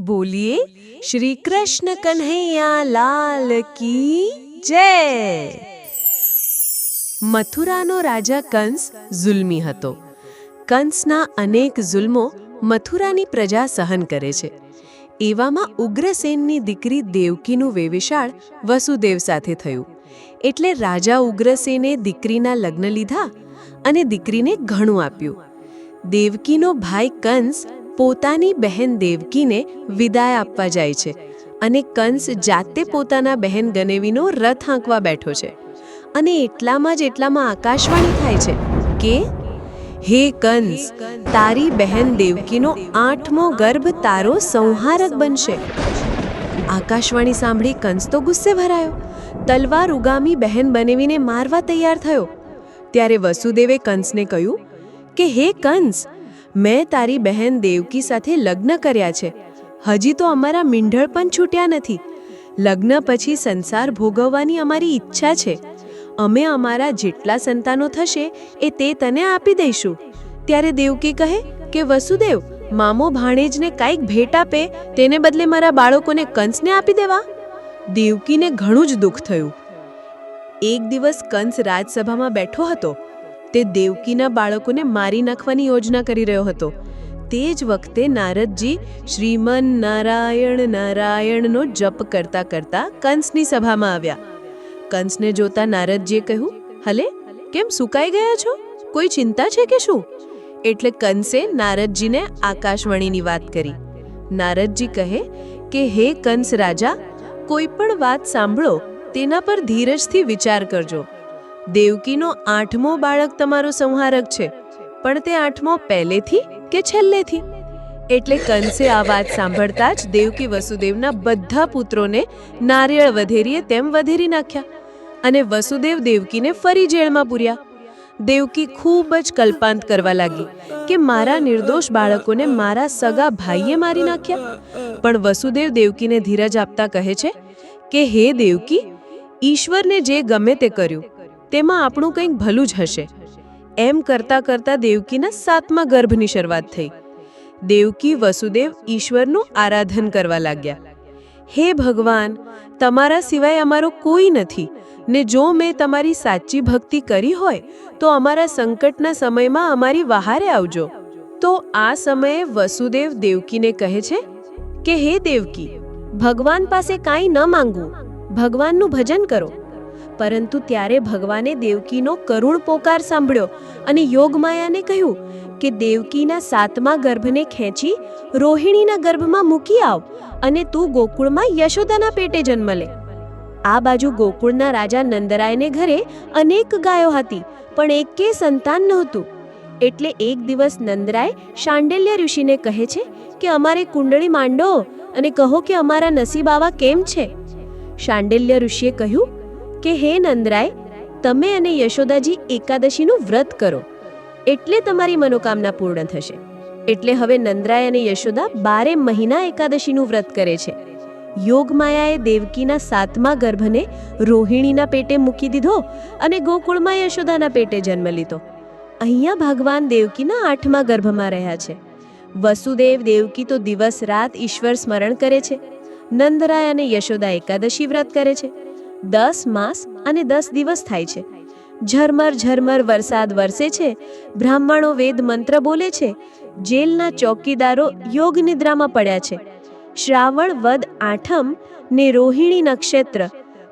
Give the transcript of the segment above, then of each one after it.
બોલીએ શ્રી કૃષ્ણ કન્હૈયા લાલ કી જય મથુરાનો રાજા કંસ જુલ્મી હતો કંસના અનેક જુલ્મો મથુરાની પ્રજા સહન કરે છે એવામાં ઉગ્રસેનની દીકરી દેવકીનું વેવિશાળ વસુદેવ સાથે થયું એટલે રાજા ઉગ્રસેને દીકરીના લગ્ન લીધા અને દીકરીને ઘણું આપ્યું। દેવકીનો ભાઈ કંસ પોતાની બહેન દેવકીને વિદાય આપવા જાય છે અને કંસ જાતે પોતાના બહેન ગનેવીનો રથ હાંકવા બેઠો છે અને એટલામાં જ એટલામાં આકાશવાણી થાય છે કે, હે કંસ, તારી બહેન દેવકીનો આઠમો ગર્ભ તારો સંહારક બનશે. આકાશવાણી સાંભળી કંસ તો ગુસ્સે ભરાયો. તલવાર ઉગામી બહેન બનેવીને મારવા તૈયાર થયો. ત્યારે વસુદેવે કંસને કહ્યું કે, હે કંસ મેં તારી બહેન દેવકી સાથે લગ્ન કર્યા છે. હજી તો અમારા મીંઢળ પણ છૂટ્યા નથી. લગ્ન પછી સંસાર ભોગવવાની અમારી ઈચ્છા છે. અમે અમારા જેટલા સંતાનો થશે એ તે તને આપી દઈશું. ત્યારે દેવકી કહે કે, વસુદેવ, મામો ભાણેજને કાંઈક ભેટ આપે, તેને બદલે મારા બાળકોને કંસને આપી દેવા? દેવકીને ઘણું જ દુઃખ થયું. એક દિવસ કંસ રાજસભામાં બેઠો હતો. તે દેવકીના બાળકોને મારી નાખવાની યોજના કરી રહ્યો હતો. તે જ વખતે નારદજી શ્રીમન નારાયણ નારાયણનો જપ કરતા કરતા કંસની સભામાં આવ્યા. કંસને જોતા નારદજીએ કહ્યું, હલે, કેમ સુકાઈ ગયા છો? કોઈ ચિંતા છે કે શું? એટલે કંસે નારદજીને આકાશવાણીની વાત કરી. નારદજી કહે કે, હે કંસ રાજા, કોઈ પણ વાત સાંભળો, તેના પર ધીરજથી વિચાર કરજો. દેવકીનો આઠમો બાળક તમારો સંહારક છે. પણ તે આઠમો પહેલેથી કે છેલ્લેથી? એટલે કંસે આ વાત સાંભળતા જ દેવકી વસુદેવના બધા પુત્રોને નારિયેળ વધેરીએ તેમ વધેરી નાખ્યા અને વસુદેવ દેવકીને ફરી જેલમાં પૂર્યા. દેવકી ખૂબ જ કલ્પાંત કરવા લાગી કે મારા નિર્દોષ બાળકોને મારા સગા ભાઈએ મારી નાખ્યા. પણ વસુદેવ દેવકીને ધીરજ આપતા કહે છે કે, હે દેવકી, ઈશ્વરને જે ગમે તે કર્યું તેમાં આપણું કંઈક ભલું જ હશે. એમ કરતા કરતા દેવકીના સાતમા ગર્ભની શરૂઆત થઈ. દેવકી વસુદેવ ઈશ્વરનું આરાધન કરવા લાગ્યા. હે ભગવાન, તમારા સિવાય અમારો કોઈ નથી. ને જો મેં તમારી સાચી ભક્તિ કરી હોય, તો અમારા સંકટના સમયમાં અમારી વહારે આવજો. તો આ સમયે વસુદેવ દેવકીને કહે છે કે, હે દેવકી, ભગવાન પાસે કાંઈ ન માંગવું. ભગવાનનું ભજન કરો. પરંતુ ત્યારે ભગવાને દેવકીનો કરુણ પોકાર સાંભળ્યો અને યોગમાયાને કહ્યું કે દેવકીના સાતમા ગર્ભને ખેંચી રોહિણીના ગર્ભમાં મૂકી આવ અને તું ગોકુળમાં યશોદાના પેટે જન્મ લે. આ બાજુ ગોકુળના રાજા નંદરાયને ઘરે અનેક ગાયો હતી, પણ એકે સંતાન નહોતું. એટલે એક દિવસ નંદરાય શાંડલ્ય ઋષિને કહે છે કે, અમારે કુંડળી માંડો અને કહો કે અમારા નસીબ આવા કેમ છે? શાંડલ્ય ઋષિએ કહ્યું કે હે નંદરાય, તમે અને યશોદાજી એકાદશીનું વ્રત કરો. એટલે તમારી મનોકામના પૂર્ણ થશે. એટલે હવે નંદરાય અને યશોદા બારે મહિના એકાદશીનું વ્રત કરે છે. યોગમાયાએ દેવકીના સાતમા ગર્ભને રોહિણીના પેટે મૂકી દીધો અને ગોકુળમાં યશોદાના પેટે જન્મ લીધો. અહીંયા ભગવાન દેવકીના આઠમા ગર્ભમાં રહ્યા છે. વસુદેવ દેવકી તો દિવસ રાત ઈશ્વર સ્મરણ કરે છે. નંદરાય અને યશોદા એકાદશી વ્રત કરે છે. દસ માસ અને દસ દિવસ થાય છે. ઝરમર ઝરમર વરસાદ વરસે છે. બ્રાહ્મણો વેદ મંત્ર બોલે છે. જેલના ચોકીદારો યોગ નિદ્રામાં પડ્યા છે. શ્રાવણ વદ આઠમ ને રોહિણી નક્ષત્ર.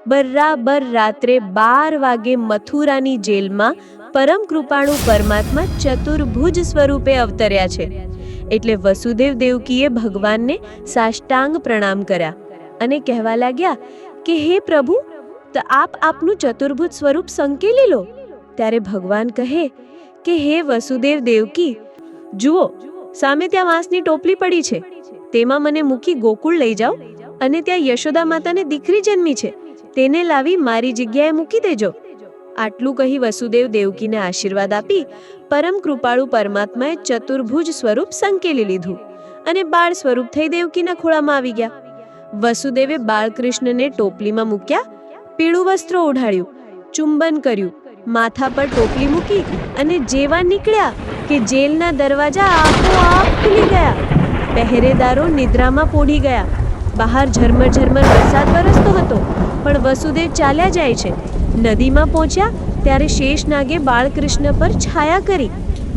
બરાબર રાત્રે બાર વાગે મથુરાની જેલમાં પરમ કૃપાણુ પરમાત્મા ચતુર્ભુજ સ્વરૂપે અવતર્યા છે. એટલે વસુદેવ દેવકીએ ભગવાનને સાષ્ટાંગ પ્રણામ કર્યા અને કહેવા લાગ્યા કે, હે પ્રભુ તો આપ આપનું ચતુર્ભુજ સ્વરૂપ સંકેલી લો. ત્યારે ભગવાન કહે કે, હે વસુદેવ દેવકી, જુઓ, સામે ત્યાં વાંસની ટોપલી પડી છે. તેમાં મને મૂકી ગોકુળ લઈ જાઓ અને ત્યાં યશોદા માતાને દીકરી જન્મી છે. તેને લાવી મારી જગ્યાએ મૂકી દેજો. આટલું કહી વસુદેવ દેવકીને આશીર્વાદ આપી પરમ કૃપાળુ પરમાત્માએ ચતુર્ભુજ સ્વરૂપ સંકેલી લીધું અને બાળ સ્વરૂપ થઈ દેવકીના ખોળામાં આવી ગયા. વસુદેવે બાળકૃષ્ણને ટોપલીમાં મૂક્યા પીળું વસ્ત્ર ઓઢાડ્યું ચુંબન કર્યું, માથા પર ટોપલી મૂકી અને જેવા નીકળ્યા કે જેલના દરવાજા આપોઆપ ખુલી ગયા. પહેરેદારો નિદ્રામાં પોઢી ગયા. બહાર ઝરમર ઝરમર વરસાદ વરસતો હતો, પણ વસુદેવ ચાલ્યા જાય છે. નદીમાં પહોંચ્યા ત્યારે શેષનાગે બાળકૃષ્ણ પર છાયા કરી.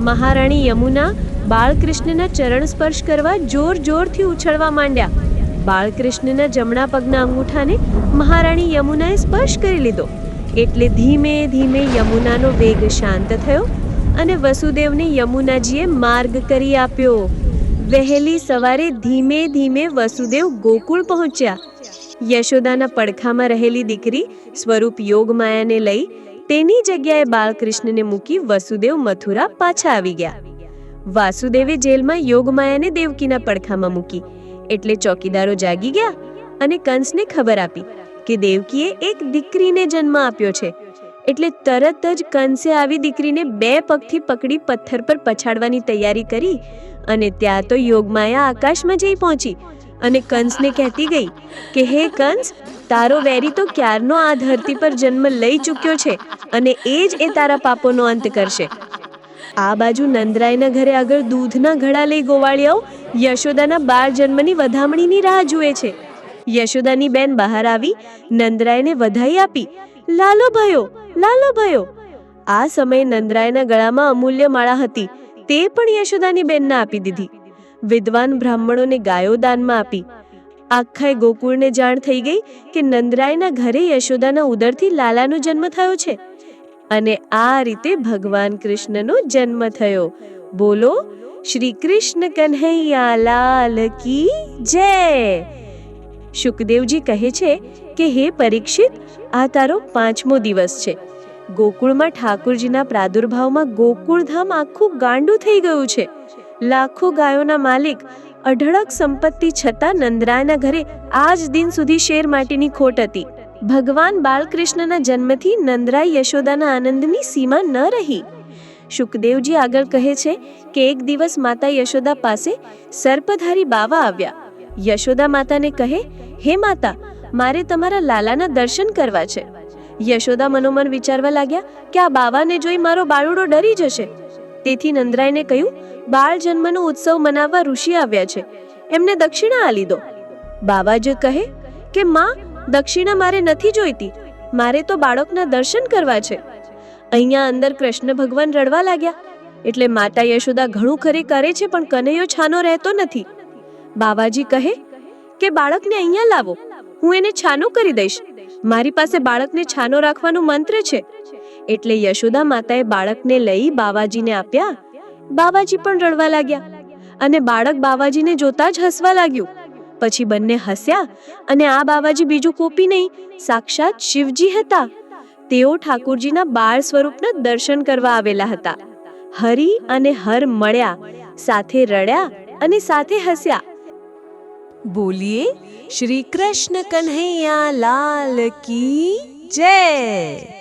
મહારાણી યમુના બાળકૃષ્ણના ચરણ સ્પર્શ કરવા જોર જોરથી ઉછળવા માંડ્યા. બાળકૃષ્ણના જમણા પગના અંગૂઠાને મહારાણી યમુનાએ સ્પર્શ કરી લીધો. એટલે ધીમે ધીમે યમુનાનો વેગ શાંત થયો અને વસુદેવને યમુનાજીએ માર્ગ કરી આપ્યો. વહેલી સવારે ધીમે ધીમે વસુદેવ ગોકુળ પહોંચ્યા. યશોદાના પડખામાં રહેલી દીકરી સ્વરૂપ યોગમાયાને લઈ તેની જગ્યાએ બાળકૃષ્ણને મૂકી વસુદેવ મથુરા પાછા આવી ગયા. વાસુદેવે જેલમાં યોગમાયાને દેવકીના પડખામાં મૂકી એટલે ચોકીદારો જાગી ગયા અને કંસને ખબર આપી કે દેવકીએ એક દીકરીને જન્મ આપ્યો છે. એટલે તરત જ કંસે આવી દીકરીને બે પગથી પકડી પથ્થર પર પછાડવાની તૈયારી કરી અને ત્યાં તો યોગમાયા આકાશમાં જઈ પહોંચી અને કંસને કહેતી ગઈ કે, હે કંસ, તારો વેરી તો ક્યારનો આ ધરતી પર જન્મ લઈ ચૂક્યો છે અને એ જ એ તારા પાપોનો અંત કરશે. આ બાજુ નંદરાયના ઘરે આગળ દૂધના ઘડા લઈ ગોવાળિયાઓ યશોદાના બાર જન્મની વધામણીની રાહ જુએ છે. યશોદાની બેન બહાર આવી નંદરાયને વધાઈ આપી, લાલો ભયો લાલો ભયો. આ સમયે નંદરાયના ગળામાં અમૂલ્ય માળા હતી, તે પણ યશોદાની બેનને આપી દીધી. વિદ્વાન બ્રાહ્મણોને ગાયો દાનમાં આપી. આખાય ગોકુળને જાણ થઈ ગઈ કે નંદરાયના ઘરે યશોદાના ઉદરથી લાલાનો જન્મ થયો છે. અને આ રીતે ભગવાન કૃષ્ણનો જન્મ થયો. બોલો શ્રી કૃષ્ણ કન્હૈયા લાલ કી જય. શુકદેવજી કહે છે કે, હે પરીક્ષિત, આ તારો પાંચમો દિવસ છે. ગોકુળમાં ઠાકુરજીના પ્રાદુર્ભાવમાં ગોકુળધામ આખું ગાંડું થઈ ગયું છે. લાખો ગાયોના માલિક, અઢળક સંપત્તિ છતાં નંદરાયના ઘરે આજ દિન સુધી શેર માટેની ખોટ હતી. ભગવાન બાલકૃષ્ણના જન્મથી નંદરાય યશોદાના આનંદની સીમા ન રહી. શુકદેવજી આગળ કહે છે કે એક દિવસ માતા યશોદા પાસે સર્પધારી બાવા આવ્યા. યશોદા માતાને કહે, હે માતા, મારે તમારા લાલાના દર્શન કરવા છે. યશોદા મનોમન વિચારવા લાગ્યા કે આ બાવાને જોઈ મારો બાળુડો ડરી જશે. તેથી નંદરાયને કહ્યું, બાળ જન્મનો ઉત્સવ મનાવવા ઋષિ આવ્યા છે. એમને દક્ષિણા આલી દો. જ કહે, કે માં દક્ષિણા મારે નથી જોઈતી. મારે તો બાળકના દર્શન કરવા છે. અહીંયા અંદર કૃષ્ણ ભગવાન રડવા લાગ્યા. એટલે માતા યશોદા ઘણું ખરી કરે છે પણ કનૈયો છાનો રહેતો નથી. બાવાજી કહે કે બાળકને અહીંયા લાવો. હું એને છાનો કરી દઈશ. મારી પાસે બાળકને છાનો રાખવાનું મંત્ર છે. એટલે યશોદા માતાએ બાળકને લઈ બાવાજીને આપ્યા. બાવાજી પણ રડવા લાગ્યા. અને બાળક બાવાજીને જોતા જ હસવા લાગ્યું. પછી બંને હસ્યા અને આ બાવાજી બીજું કોપી નહીં, સાક્ષાત શિવજી હતા. તેઓ ઠાકોરજીના બાળ સ્વરૂપના દર્શન કરવા આવેલા હતા. હરિ અને હર મળ્યા, સાથે રડ્યા અને સાથે હસ્યા. બોલીએ, શ્રી કૃષ્ણ કન્હૈયા લાલ કી જય.